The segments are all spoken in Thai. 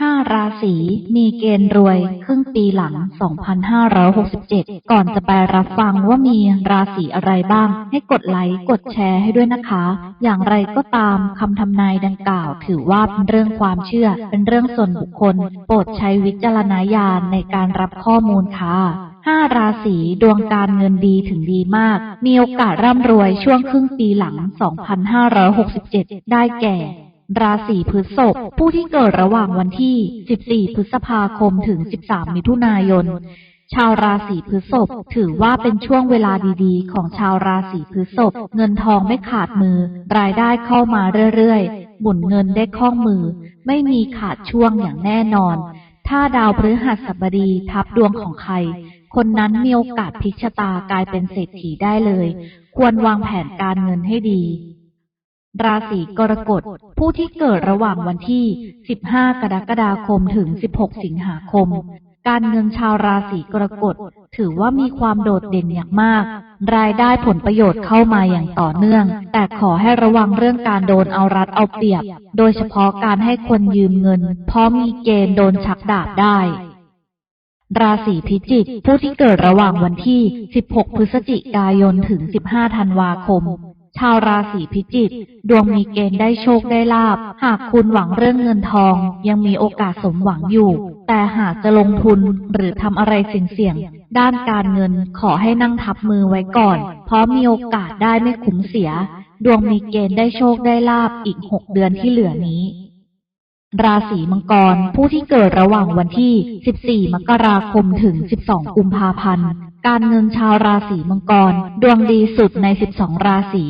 ห้าราศีมีเกณฑ์รวยครึ่งปีหลัง 2567 ก่อนจะไปรับฟังว่ามีราศีอะไรบ้าง ให้กดไลค์กดแชร์ให้ด้วยนะคะ อย่างไรก็ตามคำทำนายดังกล่าว ถือว่าเป็นเรื่องความเชื่อ เป็นเรื่องส่วนบุคคล โปรดใช้วิจารณญาณในการรับข้อมูลค่ะห้าราศีดวงการเงินดีถึงดีมาก มีโอกาสร่ำรวยช่วงครึ่งปีหลัง 2567 ได้แก่ ราศีพฤษภผู้ที่เกิดระหว่างวันที่ 14 พฤษภาคมถึง 13 มิถุนายน ชาวราศีพฤษภถือว่าเป็นช่วงเวลาดีๆ ของชาวราศีพฤษภเงินทองไม่ขาดมือ รายได้เข้ามาเรื่อยๆหมุนเงินได้คล่องมือ ไม่มีขาดช่วงอย่างแน่นอน ถ้าดาวพฤหัสบดีทับดวงของใคร คนนั้นมีโอกาสพลิกชะตากลายเป็นเศรษฐีได้เลย ควรวางแผนการเงินให้ดี ราศีกรกฎ ผู้ที่เกิดระหว่างวันที่ 15 กรกฎาคมถึง 16 สิงหาคม การเงินชาวราศีกรกฎ ถือว่ามีความโดดเด่นอย่างมาก รายได้ผลประโยชน์เข้ามาอย่างต่อเนื่อง แต่ขอให้ระวังเรื่องการโดนเอารัดเอาเปรียบ โดยเฉพาะการให้คนยืมเงิน เพราะมีเกณฑ์โดนชักดาบได้ราศีพิจิก ผู้ที่เกิดระหว่างวันที่ 16 พฤศจิกายน ถึง 15 ธันวาคม ชาวราศีพิจิกดวงมีเกณฑ์ได้โชคได้ลาบ หากคุณหวังเรื่องเงินทอง ยังมีโอกาสสมหวังอยู่ แต่หากจะลงทุนหรือทำอะไรเสี่ยงๆด้านการเงินขอให้นั่งทับมือไว้ก่อน เพราะมีโอกาสได้ไม่คุ้มเสีย ดวงมีเกณฑ์ได้โชคได้ลาบอีก6เดือนที่เหลือนี้ราศีมังกร ผู้ที่เกิดระหว่างวันที่ 14 มกราคมถึง 12 กุมภาพันธ์ การเงินชาวราศีมังกร ดวงดีสุดใน 12 ราศี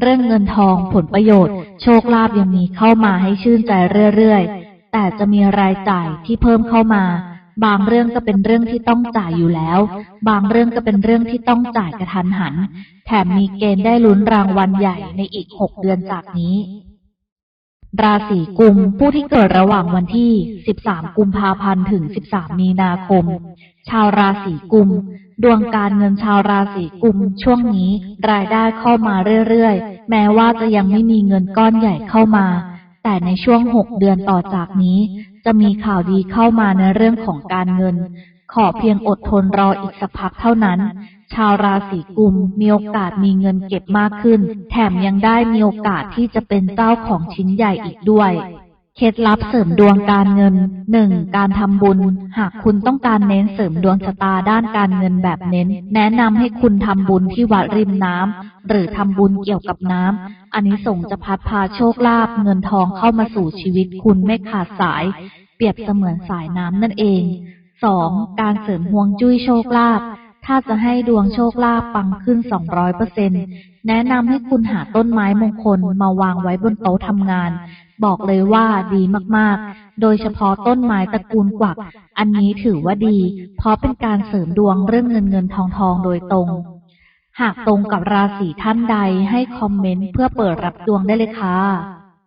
เรื่องเงินทองผลประโยชน์ โชคลาภยังมีเข้ามาให้ชื่นใจเรื่อยๆ แต่จะมีรายจ่ายที่เพิ่มเข้ามา บางเรื่องก็เป็นเรื่องที่ต้องจ่ายอยู่แล้ว บางเรื่องก็เป็นเรื่องที่ต้องจ่ายกระทันหัน แถมมีเกณฑ์ได้ลุ้นรางวัลใหญ่ในอีก 6 เดือนจากนี้ ราศีกุม ผู้ที่เกิดระหว่างวันที่ 13 กุมภาพันธ์ ถึง 13 มีนาคม ชาวราศีกุม ดวงการเงินชาวราศีกุม ช่วงนี้รายได้เข้ามาเรื่อยๆ แม้ว่าจะยังไม่มีเงินก้อนใหญ่เข้ามา แต่ในช่วง 6 เดือนต่อจากนี้ จะมีข่าวดีเข้ามาในเรื่องของการเงิน ขอเพียงอดทนรออีกสักพักเท่านั้น ชาวราศีกุมมีโอกาสมีเงินเก็บมากขึ้น แถมยังได้มีโอกาสที่จะเป็นเจ้าของชิ้นใหญ่อีกด้วยเคล็ดลับเสริมดวงการเงิน 1. การทำบุญ หากคุณต้องการเน้นเสริมดวงชะตาด้านการเงินแบบเน้น แนะนำให้คุณทำบุญที่วัดริมน้ำ หรือทำบุญเกี่ยวกับน้ำ อันนี้ส่งจะพัดพาโชคลาภเงินทองเข้ามาสู่ชีวิตคุณไม่ขาดสาย เปรียบเสมือนสายน้ำนั่นเอง 2. การเสริมห่วงจุ้ยโชคลาภถ้าจะให้ดวงโชคลาภปังขึ้น 200%แนะนำให้คุณหาต้นไม้มงคลมาวางไว้บนโต๊ะทำงาน บอกเลยว่าดีมากๆ โดยเฉพาะต้นไม้ตระกูลกวัก อันนี้ถือว่าดี เพราะเป็นการเสริมดวงเรื่องเงินเงินทองทองโดยตรง หากตรงกับราศีท่านใดให้คอมเมนต์เพื่อเปิดรับดวงได้เลยค่ะ